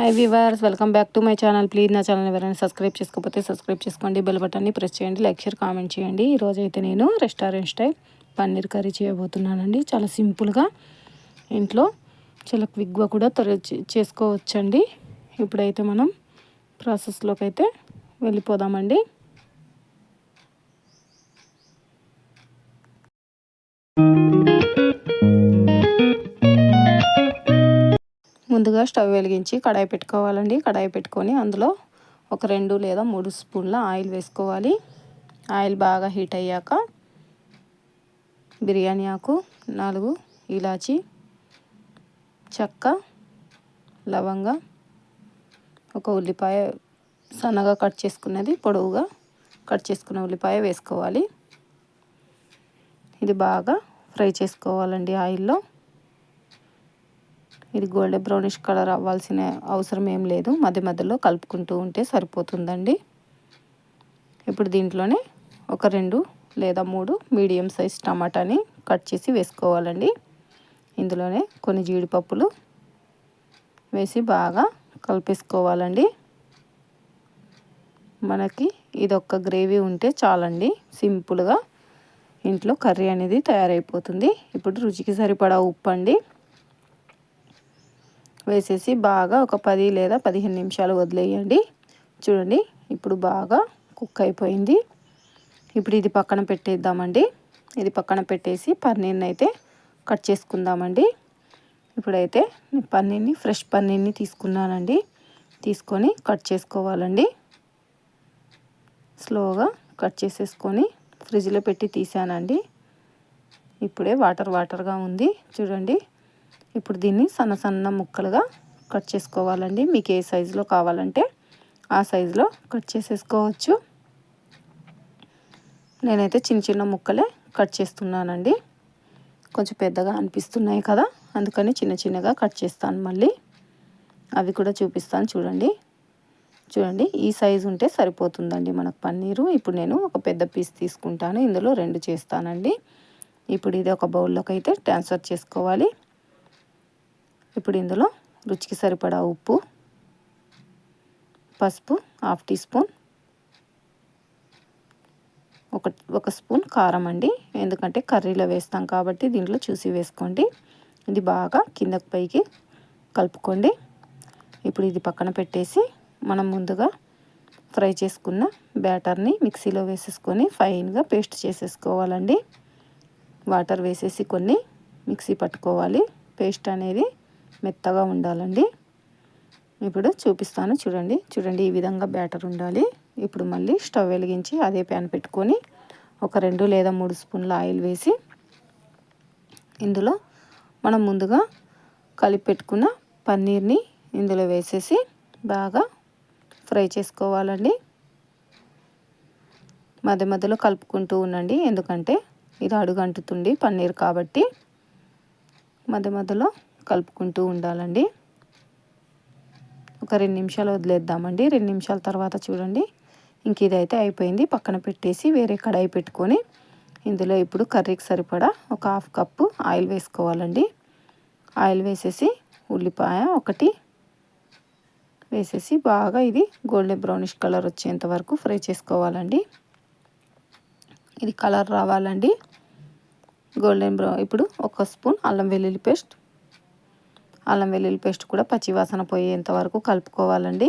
Hi viewers welcome back to my channel please నా channel ఎవరైనా subscribe చేసుకోకపోతే subscribe చేసుకోండి. బెల్ బటన్ని ప్రెస్ చేయండి. లైక్ షేర్ కామెంట్ చేయండి. ఈరోజు అయితే నేను రెస్టారెంట్ స్టైల్ పన్నీర్ కర్రీ చేయబోతున్నానండి. చాలా సింపుల్గా ఇంట్లో చాలా క్విక్గా కూడా త్వర చేసుకోవచ్చండి. ఇప్పుడైతే మనం ప్రాసెస్లోకి అయితే వెళ్ళిపోదామండి. ముందుగా స్టవ్ వెలిగించి కడాయి పెట్టుకోవాలండి. కడాయి పెట్టుకొని అందులో ఒక రెండు లేదా మూడు స్పూన్ల ఆయిల్ వేసుకోవాలి. ఆయిల్ బాగా హీట్ అయ్యాక బిర్యానీ ఆకు నాలుగు ఇలాచి చెక్క లవంగ ఒక ఉల్లిపాయ సన్నగా కట్ చేసుకున్నది పొడవుగా కట్ చేసుకున్న ఉల్లిపాయ వేసుకోవాలి. ఇది బాగా ఫ్రై చేసుకోవాలండి ఆయిల్లో. ఇది గోల్డ్ బ్రౌనిష్ కలర్ అవ్వాల్సిన అవసరం ఏం లేదు. మధ్య మధ్యలో కలుపుకుంటూ ఉంటే సరిపోతుందండి. ఇప్పుడు దీంట్లోనే ఒక రెండు లేదా మూడు మీడియం సైజ్ టమాటాని కట్ చేసి వేసుకోవాలండి. ఇందులోనే కొన్ని జీడిపప్పులు వేసి బాగా కలిపేసుకోవాలండి. మనకి ఇది ఒక్క గ్రేవీ ఉంటే చాలండి. సింపుల్గా ఇంట్లో కర్రీ అనేది తయారైపోతుంది. ఇప్పుడు రుచికి సరిపడా ఉప్పు అండి వేసేసి బాగా ఒక పది లేదా పదిహేను నిమిషాలు వదిలేయండి. చూడండి ఇప్పుడు బాగా కుక్ అయిపోయింది. ఇప్పుడు ఇది పక్కన పెట్టేద్దామండి. ఇది పక్కన పెట్టేసి పన్నీర్ని అయితే కట్ చేసుకుందామండి. ఇప్పుడైతే పన్నీర్ని ఫ్రెష్ పన్నీర్ని తీసుకున్నానండి. తీసుకొని కట్ చేసుకోవాలండి. స్లోగా కట్ చేసేసుకొని ఫ్రిడ్జ్లో పెట్టి తీసానండి. ఇప్పుడే వాటర్ వాటర్గా ఉంది. చూడండి ఇప్పుడు దీన్ని సన్న సన్న ముక్కలుగా కట్ చేసుకోవాలండి. మీకు ఏ సైజులో కావాలంటే ఆ సైజులో కట్ చేసేసుకోవచ్చు. నేనైతే చిన్న చిన్న ముక్కలే కట్ చేస్తున్నానండి. కొంచెం పెద్దగా అనిపిస్తున్నాయి కదా అందుకని చిన్న చిన్నగా కట్ చేస్తాను మళ్ళీ. అవి కూడా చూపిస్తాను చూడండి. చూడండి ఈ సైజు ఉంటే సరిపోతుందండి మనకు పన్నీరు. ఇప్పుడు నేను ఒక పెద్ద పీస్ తీసుకుంటాను. ఇందులో రెండు చేస్తానండి. ఇప్పుడు ఇది ఒక బౌల్లోకి అయితే ట్రాన్స్ఫర్ చేసుకోవాలి. ఇప్పుడు ఇందులో రుచికి సరిపడా ఉప్పు పసుపు హాఫ్ టీ స్పూన్ ఒక ఒక స్పూన్ కారం అండి. ఎందుకంటే కర్రీలో వేస్తాం కాబట్టి దీంట్లో చూసి వేసుకోండి. ఇది బాగా కిందకి పైకి కలుపుకోండి. ఇప్పుడు ఇది పక్కన పెట్టేసి మనం ముందుగా ఫ్రై చేసుకున్న బ్యాటర్ని మిక్సీలో వేసేసుకొని ఫైన్గా పేస్ట్ చేసేసుకోవాలండి. వాటర్ వేసేసి కొన్ని మిక్సీ పట్టుకోవాలి. పేస్ట్ అనేది మెత్తగా ఉండాలండి. ఇప్పుడు చూపిస్తాను చూడండి. చూడండి ఈ విధంగా బ్యాటర్ ఉండాలి. ఇప్పుడు మళ్ళీ స్టవ్ వెలిగించి అదే ప్యాన్ పెట్టుకొని ఒక రెండు లేదా మూడు స్పూన్ల ఆయిల్ వేసి ఇందులో మనం ముందుగా కలిపి పెట్టుకున్న పన్నీర్ని ఇందులో వేసేసి బాగా ఫ్రై చేసుకోవాలండి. మధ్య మధ్యలో కలుపుకుంటూ ఉండండి. ఎందుకంటే ఇది అడుగంటుతుంది పన్నీర్ కాబట్టి. మధ్య మధ్యలో కలుపుకుంటూ ఉండాలండి. ఒక రెండు నిమిషాలు వదిలేద్దామండి. రెండు నిమిషాల తర్వాత చూడండి. ఇంక ఇదైతే అయిపోయింది. పక్కన పెట్టేసి వేరే కడాయి పెట్టుకొని ఇందులో ఇప్పుడు కర్రీకి సరిపడా ఒక హాఫ్ కప్పు ఆయిల్ వేసుకోవాలండి. ఆయిల్ వేసేసి ఉల్లిపాయ ఒకటి వేసేసి బాగా ఇది గోల్డెన్ బ్రౌనిష్ కలర్ వచ్చేంత వరకు ఫ్రై చేసుకోవాలండి. ఇది కలర్ రావాలండి. గోల్డెన్ బ్రౌన్ ఇప్పుడు ఒక స్పూన్ అల్లం వెల్లుల్లి పేస్ట్ అల్లం వెల్లుల్లి పేస్ట్ కూడా పచ్చివాసన పోయేంత వరకు కలుపుకోవాలండి.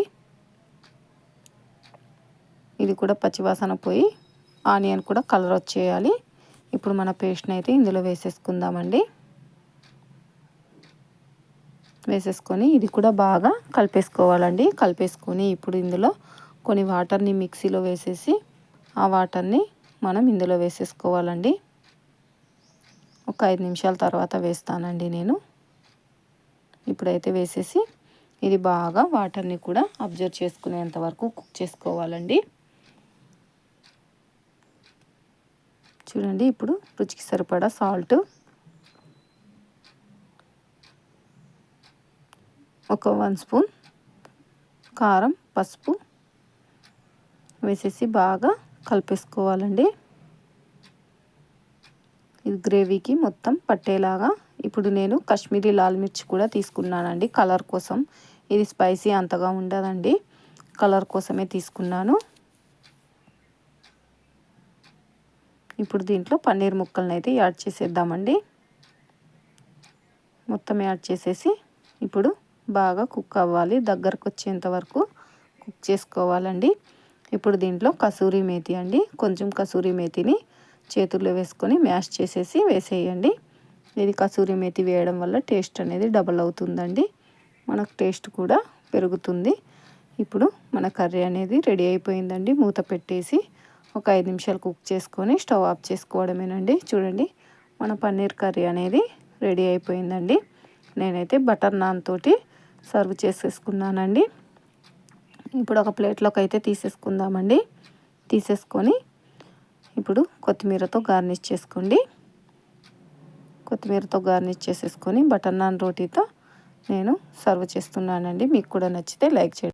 ఇది కూడా పచ్చివాసన పోయి ఆనియన్ కూడా కలర్ వచ్చేయాలి. ఇప్పుడు మన పేస్ట్ని అయితే ఇందులో వేసేసుకుందామండి. వేసేసుకొని ఇది కూడా బాగా కలిపేసుకోవాలండి. కలిపేసుకొని ఇప్పుడు ఇందులో కొన్ని వాటర్ని మిక్సీలో వేసేసి ఆ వాటర్ని మనం ఇందులో వేసేసుకోవాలండి. ఒక ఐదు నిమిషాల తర్వాత వేస్తానండి నేను. ఇప్పుడైతే వేసేసి ఇది బాగా వాటర్ని కూడా అబ్జర్వ్ చేసుకునేంత వరకు కుక్ చేసుకోవాలండి. చూడండి ఇప్పుడు రుచికి సరిపడా సాల్ట్ ఒక వన్ స్పూన్ కారం పసుపు వేసేసి బాగా కలిపేసుకోవాలండి. ఇది గ్రేవీకి మొత్తం పట్టేలాగా ఇప్పుడు నేను కాశ్మీరీ లాల్ మిర్చి కూడా తీసుకున్నానండి కలర్ కోసం. ఇది స్పైసీ అంతగా ఉండదండి కలర్ కోసమే తీసుకున్నాను. ఇప్పుడు దీంట్లో పన్నీర్ ముక్కలను అయితే యాడ్ చేసేద్దామండి. మొత్తం యాడ్ చేసేసి ఇప్పుడు బాగా కుక్ అవ్వాలి దగ్గరకు వచ్చేంత వరకు కుక్ చేసుకోవాలండి. ఇప్పుడు దీంట్లో కసూరి మేతి అండి కొంచెం కసూరి మేతిని చేతుల్లో వేసుకొని మ్యాష్ చేసేసి వేసేయండి. ఇది కసూరి మేతి వేయడం వల్ల టేస్ట్ అనేది డబల్ అవుతుందండి. మనకు టేస్ట్ కూడా పెరుగుతుంది. ఇప్పుడు మన కర్రీ అనేది రెడీ అయిపోయిందండి. మూత పెట్టేసి ఒక ఐదు నిమిషాలు కుక్ చేసుకొని స్టవ్ ఆఫ్ చేసుకోవడమేనండి. చూడండి మన పన్నీర్ కర్రీ అనేది రెడీ అయిపోయిందండి. నేనైతే బటర్ నాన్ తోటి సర్వ్ చేసేసుకున్నానండి. ఇప్పుడు ఒక ప్లేట్లోకి అయితే తీసేసుకుందామండి. తీసేసుకొని ఇప్పుడు కొత్తిమీరతో గార్నిష్ చేసుకోండి. కొత్తిమీరతో గార్నిష్ చేసేసుకొని బటర్ నాన్ రోటీతో నేను సర్వ్ చేస్తున్నానండి. మీకు కూడా నచ్చితే లైక్ చేయండి.